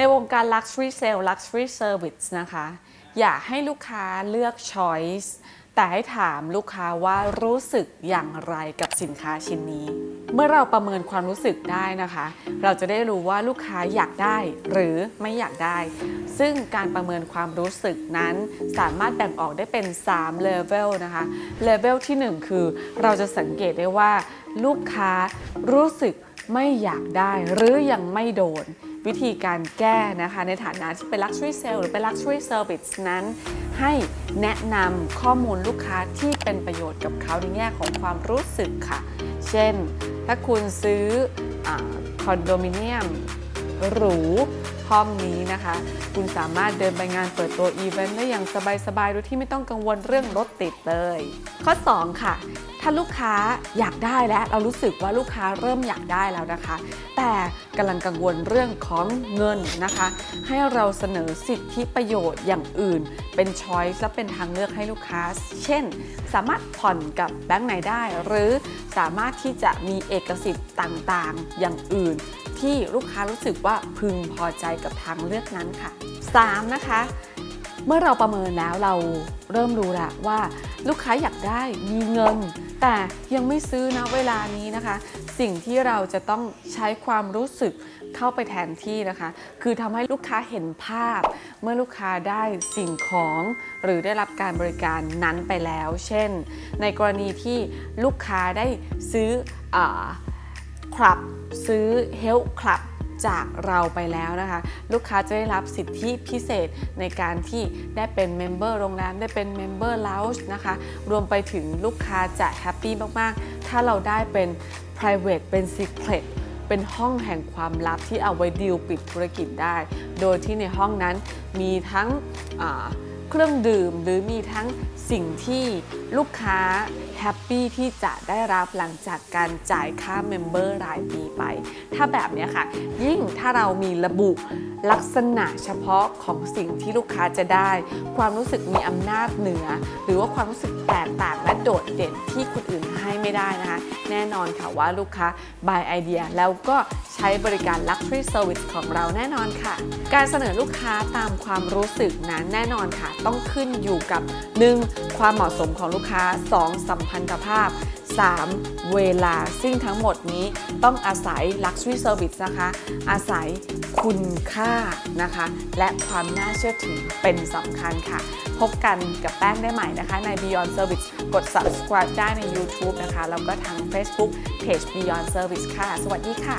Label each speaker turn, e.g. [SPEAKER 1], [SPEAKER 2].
[SPEAKER 1] ในวงการ Luxury Sale Luxury Service นะคะ อยากให้ลูกค้าเลือก Choice แต่ให้ถามลูกค้าว่ารู้สึกอย่างไรกับสินค้าชิ้นนี้ เมื่อเราประเมินความรู้สึกได้นะคะ เราจะได้รู้ว่าลูกค้าอยากได้หรือไม่อยากได้ ซึ่งการประเมินความรู้สึกนั้นสามารถแบ่งออกได้เป็น3 level นะคะ level ที่ 1 คือเราจะสังเกตได้ว่า ลูกค้ารู้สึกไม่อยากได้หรือยังไม่โดน วิธีการแก้นะคะในฐานะที่เป็น luxury sale หรือเป็น luxury service นั้น ให้แนะนำข้อมูลลูกค้าที่เป็นประโยชน์กับเขาในแง่ของความรู้สึกค่ะ เช่น ถ้าคุณซื้ออคอนโดมิเนียมหรูห้องนี้นะคะ คุณสามารถเดินไปงานเปิดตัวอีเวนต์ได้อย่างสบายๆโดยที่ไม่ต้องกังวลเรื่องรถติดเลย ข้อ 2 ค่ะ ถ้าลูกค้าอยากได้แล้วเรารู้สึกว่าลูกค้าเริ่มอยากได้แล้วนะคะ แต่กำลังกังวลเรื่องของเงินนะคะ ให้เราเสนอสิทธิประโยชน์อย่างอื่น เป็นช้อยส์และเป็นทางเลือกให้ลูกค้า เช่น สามารถผ่อนกับแบงก์ไหนได้ หรือสามารถที่จะมีเอกสิทธิ์ต่างๆ อย่างอื่น ที่ลูกค้ารู้สึกว่าพึงพอใจกับทางเลือกนั้นค่ะ 3. นะคะ เมื่อเราประเมินแล้วเราเริ่มรู้แล้วว่า ลูกค้าอยากได้มีเงิน แต่ยังไม่ซื้อนะเวลานี้นะคะ สิ่งที่เราจะต้องใช้ความรู้สึกเข้าไปแทนที่นะคะ คือทำให้ลูกค้าเห็นภาพ เมื่อลูกค้าได้สิ่งของหรือได้รับการบริการนั้นไปแล้ว เช่น ในกรณีที่ลูกค้าได้ซื้ออคลับซื้อ Health Club จากเราไปแล้วนะคะ ลูกค้าจะได้รับสิทธิพิเศษในการที่ได้เป็นเมมเบอร์โรงแรมได้เป็นเมมเบอร์ล u ว g e นะคะ รวมไปถึงลูกค้าจะแฮปปี้มาก ๆ ถ้าเราได้เป็น private เป็น secret เป็นห้องแห่งความลับที่เอาไว้ดีลปิดธุรกิจได้ โดยที่ในห้องนั้นมีทั้งเครื่องดื่มหรือมีทั้งสิ่งที่ลูกค้า แฮปปี้ที่จะได้รับหลังจากการจ่ายค่าเมมเบอร์รายปีไป ถ้าแบบนี้ค่ะ ยิ่งถ้าเรามีระบุลักษณะเฉพาะของสิ่งที่ลูกค้าจะได้ ความรู้สึกมีอำนาจเหนือ หรือว่าความรู้สึกแตกต่างและโดดเด่นที่คนอื่นให้ไม่ได้นะคะ แน่นอนค่ะว่าลูกค้า buy idea แล้วก็ใช้บริการ luxury service ของเราแน่นอนค่ะ การเสนอลูกค้าตามความรู้สึกนั้นแน่นอนค่ะ ต้องขึ้นอยู่กับ 1. ความเหมาะสมของลูกค้า 2. สัมพันธภาพ 3. เวลาซึ่งทั้งหมดนี้ต้องอาศัย luxury service นะคะ อาศัยคุณค่านะคะ และความน่าเชื่อถือเป็นสำคัญค่ะ พบกันกับแป้งได้ใหม่นะคะ ใน Beyond Service กด subscribe ได้ใน YouTube นะคะ แล้วก็ทาง Facebook Page Beyond Service ค่ะ สวัสดีค่ะ